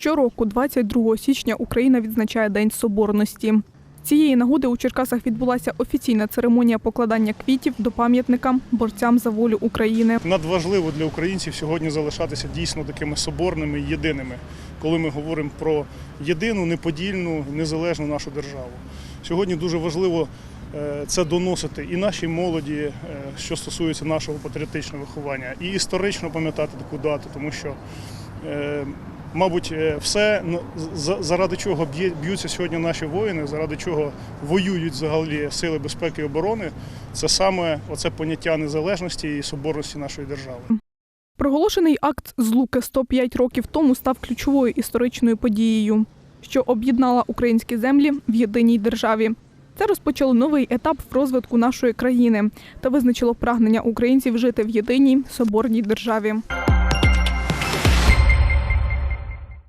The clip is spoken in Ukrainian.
Щороку, 22 січня, Україна відзначає День Соборності. Цієї нагоди у Черкасах відбулася офіційна церемонія покладання квітів до пам'ятника борцям за волю України. Надважливо для українців сьогодні залишатися дійсно такими соборними, єдиними, коли ми говоримо про єдину, неподільну, незалежну нашу державу. Сьогодні дуже важливо е, це доносити і нашій молоді, е, що стосується нашого патріотичного виховання, і історично пам'ятати таку дату, тому що. Мабуть, е, все ну, заради чого б'ються сьогодні наші воїни, заради чого воюють взагалі сили безпеки і оборони, це саме оце поняття незалежності і соборності нашої держави. Проголошений акт Злуки 105 років тому став ключовою історичною подією, що об'єднала українські землі в єдиній державі. Це розпочало новий етап в розвитку нашої країни та визначило прагнення українців жити в єдиній соборній державі.